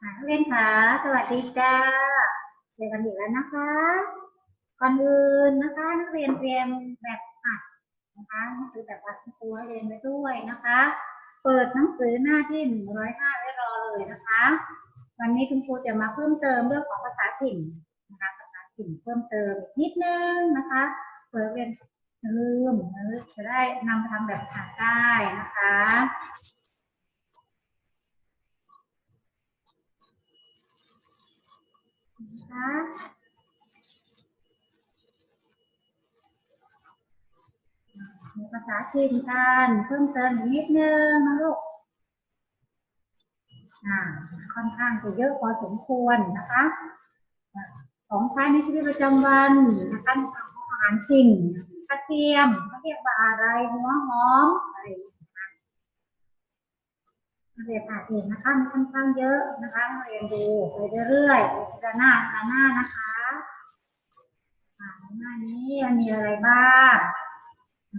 ค่ะนักเรียนค่ะสวัสดีจ้าเจอกันอีกแล้วนะคะ ก่อนอื่นนะคะ นักเรียนเตรียมแบบอัดนะคะหนังสือแบบอัดที่ครูให้เรียนไว้ด้วยนะคะ เปิดหนังสือหน้าที่หนึ่งร้อยห้าไว้รอเลยนะคะ วันนี้คุณครูจะมาเพิ่มเติมเรื่องของภาษาถิ่นนะคะภาษาถิ่นเพิ่มเติมอีกนิดนึงนะคะเผื่อเรียนลืมจะได้นำไปทำแบบอ่านได้นะคะ นะภาษาจีนกันเพิ่มเติมอีกนิดนึงนะลูกอ่าค่อนข้างจะเยอะพอสมควรนะคะของใช้ในชีวิตประจำวันนะคะอาหารจริงกระเทียมเขาเรียกว่าอะไรหัวหอมอะไรอย่าง เรียนอ่านเองนะคะมีค่อนข้างเยอะนะคะเรียนดูไปเรื่อยๆด้านหน้าด้านหน้านะคะอ่าหน้านี้มันมีอะไรบ้าง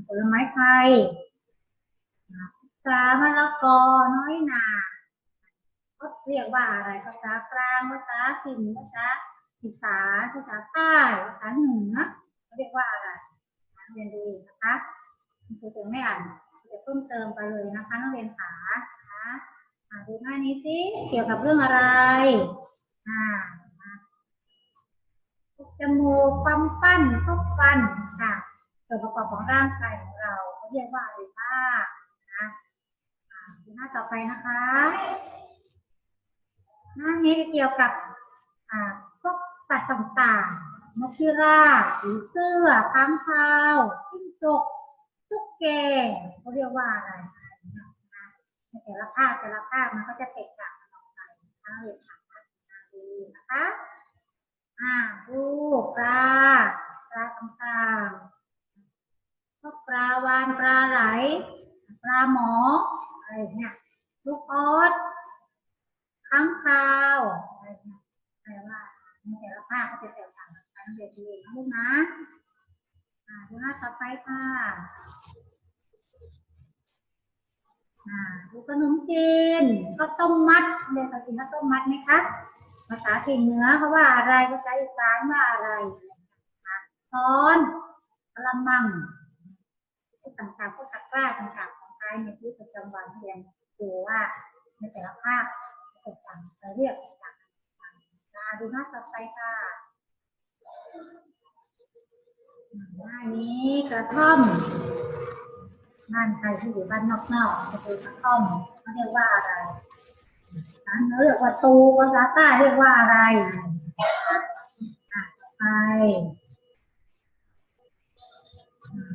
ผลไม้ไทยสามะละกอน้อยหนาเขาเรียกว่าอะไรภาษากลางภาษาถิ่นภาษาอีสานภาษาใต้ภาษาเหนือเขาเรียกว่าอะไรเรียนดูนะคะคุณครูจะไม่อ่านจะเพิ่มเติมไปเลยนะคะนักเรียนขา ดูหน้านี้สิ เกี่ยวกับเรื่องอะไรอ่าจมูกความปั้นทุกฟันค่ะส่วนประกอบของร่างกายของเราเขาเรียกว่าอะไรบ้างนะดูหน้าต่อไปนะคะหน้านี้เกี่ยวกับพวกสัตว์ต่างๆนกพิราบผีเสื้อค้างคาวจิ้งจกตุ๊กแกเขาเรียกว่าอะไรนะ แต่ละภาคแต่ละภาคมันก็จะแตกต่างกันออกไปนะคะเรียนถามนะดูนะคะอ่าดูปลาปลาต่างๆพวกปลาวานปลาไหล ปลาหมออะไรอย่างเนี่ยลูกออสค้างคาวอะไรเนี่ยแปลว่าในแต่ละภาคก็จะแตกต่างกันเรียนเองนะลูกนะอ่าดูหน้าต่อไปค่ะ ดูขนมจีนข้าวต้มมัดเรียนภาษาจีนข้าวต้มมัดไหมคะ ภาษาถิ่นเหนือเขาว่าอะไรภาษาอีสานว่าอะไรนะคะช้อนกระมังพวกต่างๆพวกตะกร้าต่างๆของไทยในชีวิตประจำวันเรียนดูว่าในแต่ละภาคตกต่างจะเรียกต่างกันนะดูหน้าต่อไปค่ะหน้านี้กระท่อม นั่นใครที่อยู่บ้านนอกๆจะเป็นกระท่อมเขาเรียกว่าอะไรนั้นเรียกว่าตูภาษาใต้เรียกว่าอะไรไป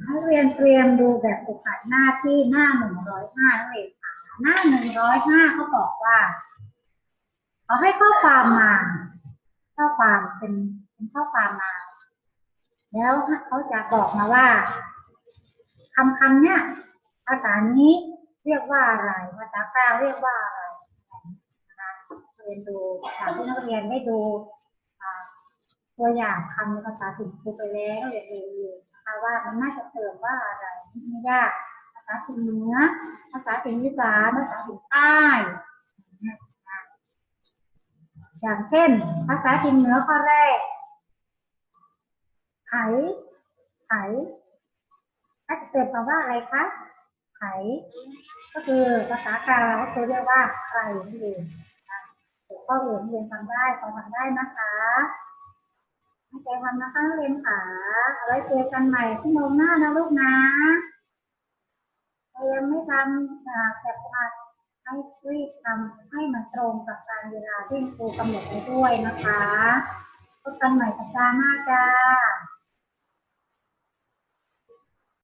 ให้เรียนเตรียมดูแบบฝึกหัดหน้าที่หน้าหนึ่งร้อยห้านักเรียนค่ะหน้าหนึ่งร้อยห้าเขาบอกว่าเขาให้ข้อความมา ข้อความเป็นเป็นข้อความมา แล้วเขาจะบอกมาว่าคำคำเนี้ย ภาษานี้เรียกว่าอะไร ภาษากลางเรียกว่าอะไรนะคะเรียนดูถามที่นักเรียนได้ดูตัวอย่างคำในภาษาถิ่นครูไปแล้วเรียนรู้นะคะว่ามันน่าจะเสริมว่าอะไรไม่ยากภาษาถิ่นเหนือ ภาษาถิ่นอีสานภาษาถิ่นใต้อย่างเช่น ภาษาถิ่นเหนือข้อแรกไขไขถ้าจะเปลี่ยนคำว่าอะไรคะ ไข ก็คือภาษากลางเราก็คือเรียกว่าใครนั่นเองนะเดี๋ยวข้ออื่นเรียนทำได้ฟังทำได้นะคะให้ใจทำนะคะเรียนค่ะเอาไว้เจอกันใหม่ที่โมงหน้านะลูกนะใครยังไม่ทำอ่าแบบอัดให้รีบทำให้มันตรงกับการเวลาที่ครูกำหนดไว้ด้วยนะคะพบกันใหม่สัปดาห์หน้าจ้า